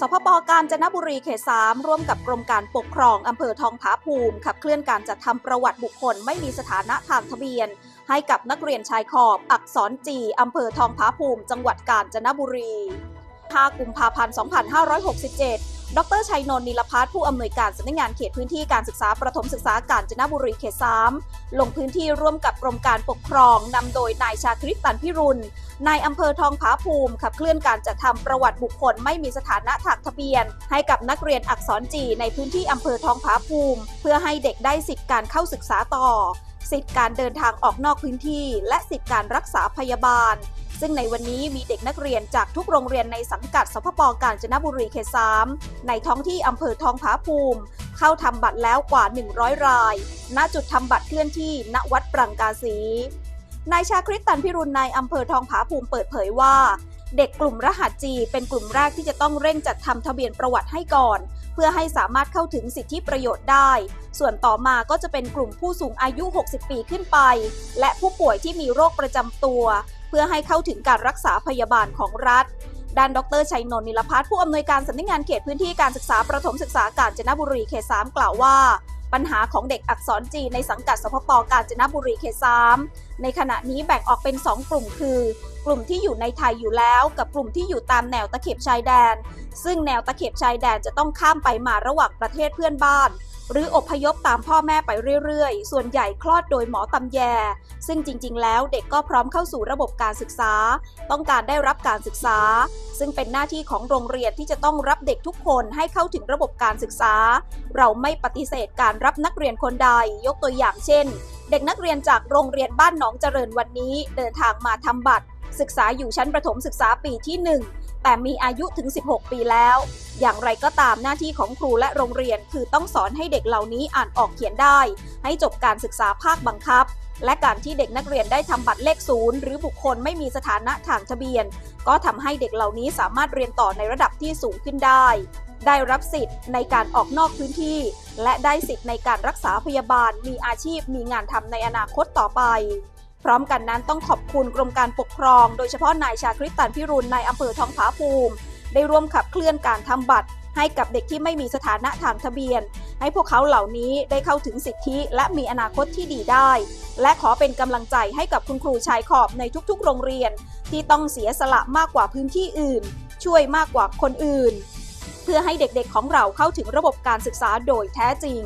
สพปกาญจนบุรีเขตสามร่วมกับกรมการปกครองอำเภอทองผาภูมิ ขับเคลื่อนการจัดทำประวัติบุคคลไม่มีสถานะทางทะเบียน ให้กับนักเรียนชายขอบ อักษรจีอำเภอทองผาภูมิ จังหวัดกาญจนบุรี5กุมภาพันธ์ 2567 ดรชัยนนท์นิลพัฒน์ผู้อำนวยการสำนักงานเขตพื้นที่การศึกษาประถมศึกษากาญจนบุรีเขต 3 ลงพื้นที่ร่วมกับกรมการปกครองนำโดยนายชาคริตตันพิรุณนายอำเภอทองผาภูมิขับเคลื่อนการจัดทำประวัติบุคคลไม่มีสถานะทางทะเบียน ให้กับนักเรียนอักษรจีในพื้นที่อำเภอทองผาภูมิ เพื่อให้เด็กได้สิทธิการเข้าศึกษาต่อ สิทธิการเดินทางออกนอกพื้นที่ และสิทธิการรักษาพยาบาล ซึ่งในวันนี้มีเด็กนักเรียนจากทุกโรงเรียนในสังกัดสพปกาญจนบุรีเขต3ในท้องที่อำเภอทองผาภูมิ เข้าทำบัตรแล้วกว่า 100 ราย ณจุดทำบัตรเคลื่อนที่ณวัดปรังกาสีนายชาคริตตันพิรุณนายอำเภอทองผาภูมิเปิดเผยว่า เด็กกลุ่มรหัสจีเป็นกลุ่มแรกที่จะต้องเร่งจัดทำทะเบียนประวัติให้ก่อน เพื่อให้สามารถเข้าถึงสิทธิประโยชน์ได้ ส่วนต่อมาก็จะเป็นกลุ่มผู้สูงอายุ 60 ปีขึ้นไป และผู้ป่วยที่มีโรคประจำตัว พื่อให้เข้าถึงการรักษาพยาบาลของรัฐด้านดรชัยนนท์นิลพัฒน์ผู้อำนวยการสำนักงานเขตพื้นที่การศึกษาประถมศึกษากาญจนบุรีเขต3กล่าวว่า ปัญหาของเด็กอักษรจีนในสังกัดสพปกาญจนบุรีเขต3ในขณะนี้แบ่งออกเป็น 2 กลุ่มคือ กลุ่มที่อยู่ในไทยอยู่แล้วกับกลุ่มที่อยู่ตามแนวตะเข็บชายแดน ซึ่งแนวตะเข็บชายแดนจะต้องข้ามไปมาระหว่างประเทศเพื่อนบ้าน หรืออพยพตามพ่อแม่ไปเรื่อยๆ ส่วนใหญ่คลอดโดยหมอตำแย ซึ่งจริงๆ แล้วเด็กก็พร้อมเข้าสู่ระบบการศึกษา ต้องการได้รับการศึกษา ซึ่งเป็นหน้าที่ของโรงเรียนที่จะต้องรับเด็กทุกคนให้เข้าถึงระบบการศึกษา เราไม่ปฏิเสธการรับนักเรียนคนใด ยกตัวอย่างเช่น เด็กนักเรียนจากโรงเรียนบ้านหนองเจริญวันนี้ เดินทางมาทำบัตร ศึกษาอยู่ชั้นประถมศึกษาปีที่ 1 แต่มีอายุถึง 16 ปีแล้ว อย่างไรก็ตามหน้าที่ของครูและโรงเรียนคือต้องสอนให้เด็กเหล่านี้อ่านออกเขียนได้ ให้จบการศึกษาภาคบังคับ และการที่เด็กนักเรียนได้ทำบัตรเลขศูนย์หรือบุคคลไม่มีสถานะทางทะเบียน ก็ทำให้เด็กเหล่านี้สามารถเรียนต่อในระดับที่สูงขึ้นได้ ได้รับสิทธิ์ในการออกนอกพื้นที่ และได้สิทธิ์ในการรักษาพยาบาล มีอาชีพ มีงานทำในอนาคตต่อไป พร้อมกันนั้นต้องขอบคุณกรมการปกครอง โดยเฉพาะนายชาคริตตันพิรุณในอำเภอทองผาภูมิ ได้ร่วมขับเคลื่อนการทำบัตร ให้กับเด็กที่ไม่มีสถานะทางทะเบียน ให้พวกเขาเหล่านี้ได้เข้าถึงสิทธิและมีอนาคตที่ดีได้ และขอเป็นกำลังใจให้กับคุณครูชายขอบในทุกๆ โรงเรียน ที่ต้องเสียสละมากกว่าพื้นที่อื่น ช่วยมากกว่าคนอื่น เพื่อให้เด็กๆของเราเข้าถึงระบบการศึกษาโดยแท้จริง